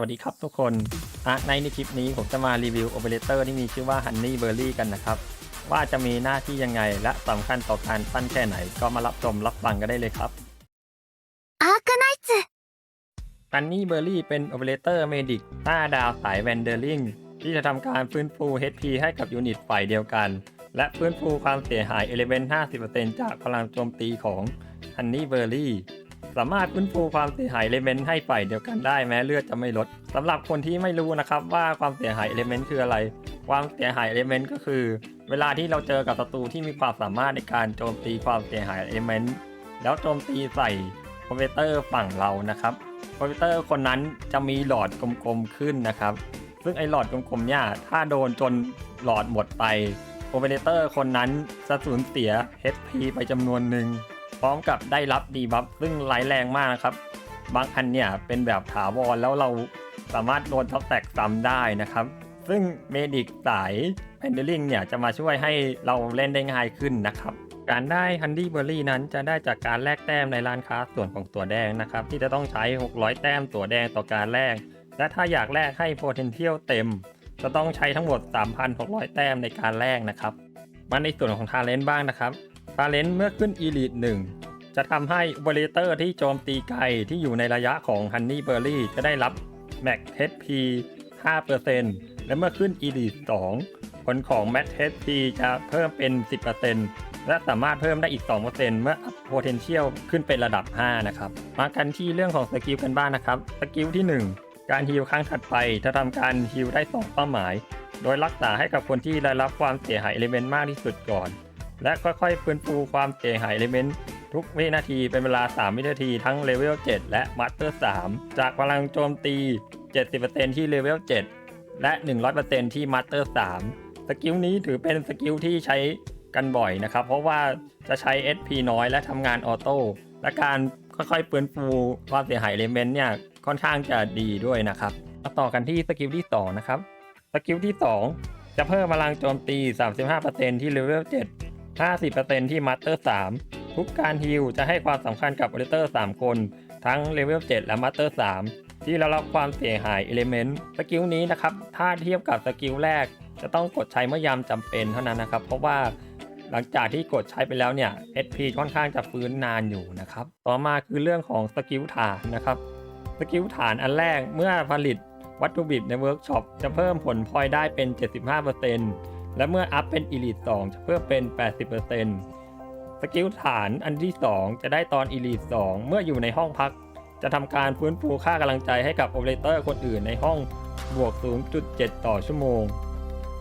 วัสดีครับทุกคนในในคลิปนี้ผมจะมารีวิวโอเปอเรเตอร์ที่มีชื่อว่า Honey Berry กันนะครับ ว่าจะมีหน้าที่ยังไงและสำคัญต่อการปั้นแค่ไหน ก็มารับชมรับฟังกันได้เลยครับ a r k n i g h t ฮันนี่เบอร์รี่เป็นโอเปอเรเตอร์เมดิกหน้าดาวสายแวนเดอร์ลิงที่จะทำการฟื้นฟู HP ให้กับยูนิตฝ่ายเดียวกัน และฟื้นฟูความเสียหายเอ Element 50%จากพลังโจมตีของฮันนี่เบอร์รี่ สามารถฟื้นฟูความเสียหายเอลิเมนต์ให้ฝ่ายเดียวกันได้แม้เลือดจะไม่ลดสำหรับคนที่ไม่รู้นะครับว่าความเสียหายเอลิเมนต์คืออะไร ความเสียหายเอลิเมนต์ก็คือ เวลาที่เราเจอกับศัตรูที่มีความสามารถในการโจมตีความเสียหายเอลิเมนต์แล้วโจมตีใส่คอมพิวเตอร์ฝั่งเรานะครับคอมพิวเตอร์คนนั้นจะมีหลอดกลมๆขึ้นนะครับ ซึ่งไอ้หลอดกลมๆเนี่ยถ้าโดนจนหลอดหมดไปโอเปอเรเตอร์คนนั้นจะสูญเสีย HP ไปจำนวนหนึ่ง พร้อมกับได้รับดีบัฟซึ่งร้ายแรงมากนะครับ บางอันเนี่ยเป็นแบบถาวรแล้วเราสามารถโดนท็อปแตกซ้ำได้นะครับ ซึ่งเมดิกสายแพนเดลิงเนี่ยจะมาช่วยให้เราเล่นได้ง่ายขึ้นนะครับ การได้ฮันดี้เบอร์รี่นั้นจะได้จากการแลกแต้มในร้านค้าส่วนของตัวแดงนะครับ ที่จะต้องใช้ 600 แต้มตัวแดงต่อการแลกและถ้าอยากแลกให้ potential เต็ม จะต้องใช้ทั้งหมด 3,600 แต้มในการแลกนะครับ มาในส่วนของทาเลนต์บ้างนะครับ ทาเลนต์เมื่อขึ้น Elite 1จะทำให้อุบเลเตอร์ที่โจมตีไกลที่อยู่ในระยะของ Honey Berry จะได้รับ Max HP 5%และเมื่อขึ้น Elite 2ผลของ Max HP จะเพิ่มเป็น 10%และสามารถเพิ่มได้อีก 2%เมื่อ up potential ขึ้นเป็นระดับ 5 นะครับ มากันที่เรื่องของสกิลกันบ้างนะครับ สกิลที่ 1 การฮิลครั้งถัดไปจะทำการฮิลได้ 2 เป้าหมาย โดยรักษาให้กับคนที่ได้รับความเสียหายเอลิเมนต์มากที่สุดก่อน และค่อยๆฟื้นฟูความเสียหายเอลิเมนต์ทุกวินาทีเป็นเวลา 3 วินาทีทั้งเลเวล 7 และมาสเตอร์ 3 จากพลังโจมตี 70%ที่เลเวล 7 และ 100%ที่มาสเตอร์ 3 สกิลนี้ถือเป็นสกิลที่ใช้กันบ่อยนะครับ เพราะว่าจะใช้ SP น้อยและทำงานออโต้และการค่อยๆฟื้นฟูความเสียหายเอลิเมนต์เนี่ยค่อนข้างจะดีด้วยนะครับมาต่อกันที่สกิลที่ 2 นะครับ สกิลที่ 2 จะเพิ่มพลังโจมตี 35%ที่เลเวล 7 50%ที่มาสเตอร์3ทุกการฮิลจะให้ความสำคัญกับออเดเตอร์ 3 คน ทั้งเลเวล7และมาสเตอร์ 3 ที่ได้รับความเสียหายเอลิเมนต์สกิลนี้นะครับ ถ้าเทียบกับสกิลแรก จะต้องกดใช้เมื่อยามจำเป็นเท่านั้นนะครับ เพราะว่าหลังจากที่กดใช้ไปแล้วเนี่ย HP ค่อนข้างจะฟื้นนานอยู่นะครับ ต่อมาคือเรื่องของสกิลฐานนะครับ สกิลฐานอันแรกเมื่อผลิตวัตถุดิบในเวิร์กช็อปจะเพิ่มผลพลอยได้เป็น 75% และเมื่ออัพเป็น Elite 2 จะเพิ่มเป็น 80%สกิลฐานอันที่ 2 จะได้ตอน Elite 2 เมื่ออยู่ในห้องพัก จะทำการฟื้นฟูค่ากำลังใจให้กับโอเปอเรเตอร์คนอื่นในห้องบวก 0.7 ต่อชั่วโมง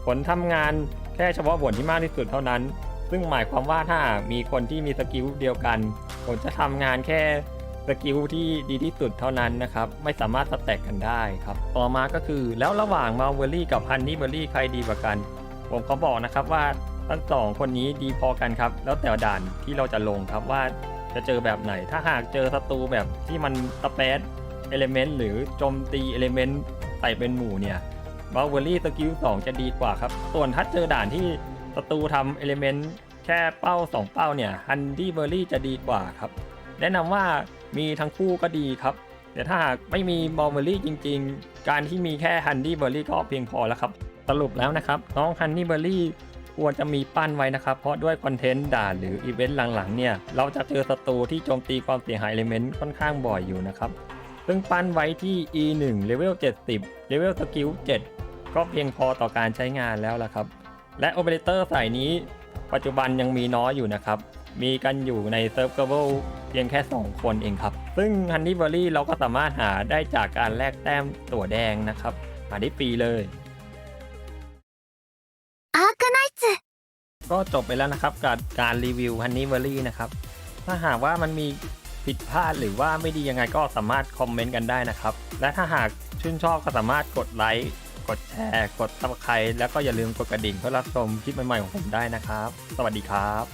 ผลทำงานแค่เฉพาะผลที่มากที่สุดเท่านั้น ซึ่งหมายความว่าถ้ามีคนที่มีสกิลเดียวกัน ผลจะทำงานแค่สกิลที่ดีที่สุดเท่านั้นนะครับ ไม่สามารถสแต็กกันได้ครับ ต่อมาก็คือแล้วระหว่างมาเวอรี่กับฮันนี่เบอรี่ใครดีกว่ากัน ผมเขาบอกนะครับว่าทั้งสองคนนี้ดีพอกันครับ แล้วแต่ด่านที่เราจะลงครับว่าจะเจอแบบไหน ถ้าหากเจอศัตรูแบบที่มันสเปซเอลิเมนต์หรือโจมตีเอลิเมนต์ใส่เป็นหมู่เนี่ยบาเวอรี่สกิล2จะดีกว่าครับ ส่วนถ้าเจอด่านที่ศัตรูทำเอลิเมนต์แค่เป้า 2 เป้าเนี่ยฮันดี้เบอร์รี่จะดีกว่าครับ แนะนำว่ามีทั้งคู่ก็ดีครับ แต่ถ้าหากไม่มีบอลเบอรี่จริง ๆ การที่มีแค่ฮันดี้เบอร์รี่ก็เพียงพอแล้วครับ สรุปแล้วนะครับน้องฮันนี่เบอรี่ควรจะมีปั้นไว้นะครับ เพราะด้วยคอนเทนต์ด่าหรืออีเวนต์หลังๆเนี่ยเราจะเจอศัตรูที่โจมตีความเสียหายเอลิเมนต์ค่อนข้างบ่อยอยู่นะครับ ซึ่งปั้นไว้ที่ E1 เลเวล70เลเวลสกิล7ก็เพียงพอต่อการใช้งานแล้วละครับ และโอเปอเรเตอร์สายนี้ ปัจจุบันยังมีน้อยอยู่นะครับ มีกันอยู่ในเซิร์ฟเวอร์เพียงแค่ 2 คนเองครับ ซึ่งฮันนี่เบอรี่เราก็สามารถหาได้จากการแลกแต้มตั๋วแดงนะครับ หาได้ฟรีเลย アークナイツก็จบไปแล้วนะครับกับการรีวิวฮันนี่เบอร์รี่นะครับ ถ้าหากว่ามันมีผิดพลาดหรือว่าไม่ดียังไงก็สามารถคอมเมนต์กันได้นะครับ และถ้าหากชื่นชอบก็สามารถกดไลค์ กดแชร์ กดตับสไครแล้วก็อย่าลืมกดกระดิ่งเพื่อรับชมคลิปใหม่ๆของผมได้นะครับ สวัสดีครับ